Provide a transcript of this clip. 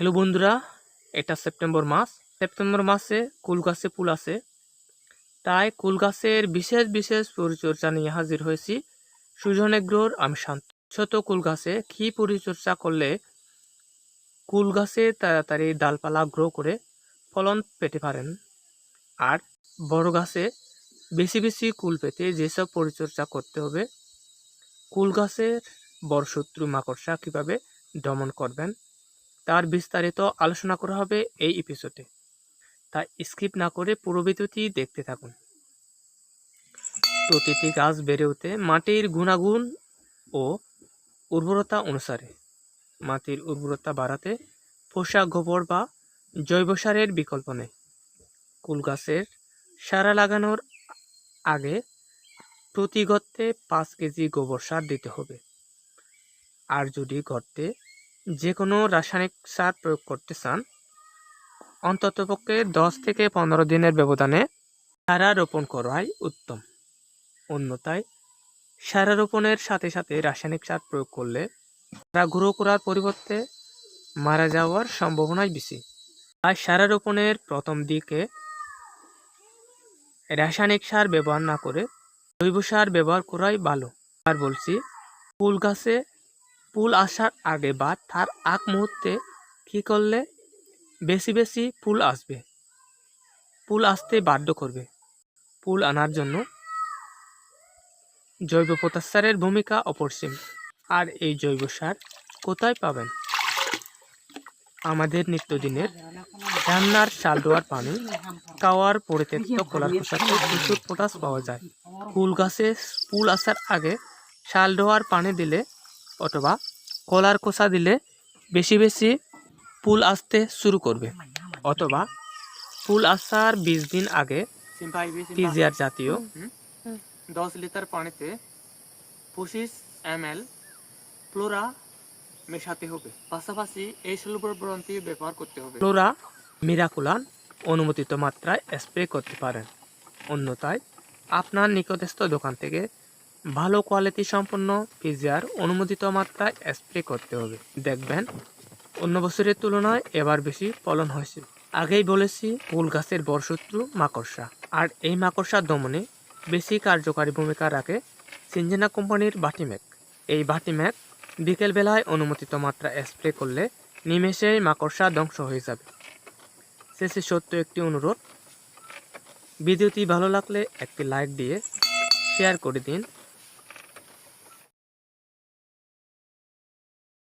Hello বন্ধুরা, এটা September মাস। September মাসে কুল গাছে ফুল আসে তাই কুল গাছের বিশেষ বিশেষ পরিচর্যা নিয়ে হাজির হয়েছি। সুজন এগ্রোর আমি শান্ত। ছোট কুল গাছে কী পরিচর্যা করলে কুল গাছে তাড়াতাড়ি ডালপালা গ্রো করে ফলন পেতে পারেন? আর বড় গাছে বেশি বেশি কুল পেতে যেসব পরিচর্যা করতে হবে? কুল গাছের বড় শত্রু মাকড়সা কীভাবে দমন করবেন? তার বিস্তারিত আলোচনা করা হবে এই এপিসোডে তাই স্কিপ না করে পুরো দেখতে থাকুন। প্রতিটি গাছ বেড়ে ওঠে মাটির গুণাগুণ ও উর্বরতা অনুসারে। মাটির উর্বরতা বাড়াতে পোষা গোবর বা জৈব সারের বিকল্প নেই। কুল গাছের সারা লাগানোর আগে প্রতি গর্তে পাঁচ কেজি গোবর সার দিতে হবে। আর যদি গর্তে যে কোনো রাসায়নিক সার প্রয়োগ করতে চান, অন্ততপক্ষে দশ থেকে পনেরো দিনের ব্যবধানে সারা রোপণ করাই উত্তম। অন্যথায়, সারা রোপণের সাথে সাথে রাসায়নিক সার প্রয়োগ করলে সারা গ্রো করার পরিবর্তে মারা যাওয়ার সম্ভাবনাই বেশি। আর সারা রোপণের প্রথম দিকে রাসায়নিক সার ব্যবহার না করে জৈব সার ব্যবহার করাই ভালো। আর বলছি, ফুল গাছে ফুল আসার আগে বা তার আগ মুহূর্তে কী করলে বেশি বেশি ফুল আসবে? ফুল আসতে বাধ্য করবে। ফুল আনার জন্য জৈব পটাশ ভূমিকা অপরিসীম। আর এই জৈব সার কোথায় পাবেন? আমাদের নিত্যদিনের রান্নার চাল দেওয়ার পানি খাওয়ার পরিত্যক্ত কলার খোসাতে প্রচুর পটাশ পাওয়া যায়। ফুল গাছে ফুল আসার আগে শাল ধোয়ার পানি দিলে অথবা কলার খোসা দিলে বেশি বেশি ফুল আসতে শুরু করবে। অথবা ফুল আসার বিশ দিন আগে টিজিআর জাতীয় দশ লিটার পানিতে পঁচিশ এম এল ফ্লোরা মেশাতে হবে। পাশাপাশি এই সুলভ্রন্তি ব্যবহার করতে হবে। ফ্লোরা মিরাকুলান অনুমোদিত মাত্রায় স্প্রে করতে পারেন। অন্যথায় আপনার নিকটস্থ দোকান থেকে ভালো কোয়ালিটি সম্পন্ন পিজিআর অনুমোদিত মাত্রায় স্প্রে করতে হবে। দেখবেন, অন্য বছরের তুলনায় এবার বেশি ফলন হয়েছে। আগেই বলেছি, ফুল গাছের বড় শত্রু মাকড়সা। আর এই মাকড়সা দমনে বেশি কার্যকারী ভূমিকা রাখে সিনজেনা কোম্পানির বাটিম্যাক এই বাটিম্যাক বিকেলবেলায় অনুমোদিত মাত্রা স্প্রে করলে নিমেষেই মাকড়সা ধ্বংস হয়ে যাবে। শেষে সত্য একটি অনুরোধ, ভিডিওটি ভালো লাগলে একটি লাইক দিয়ে শেয়ার করে দিন।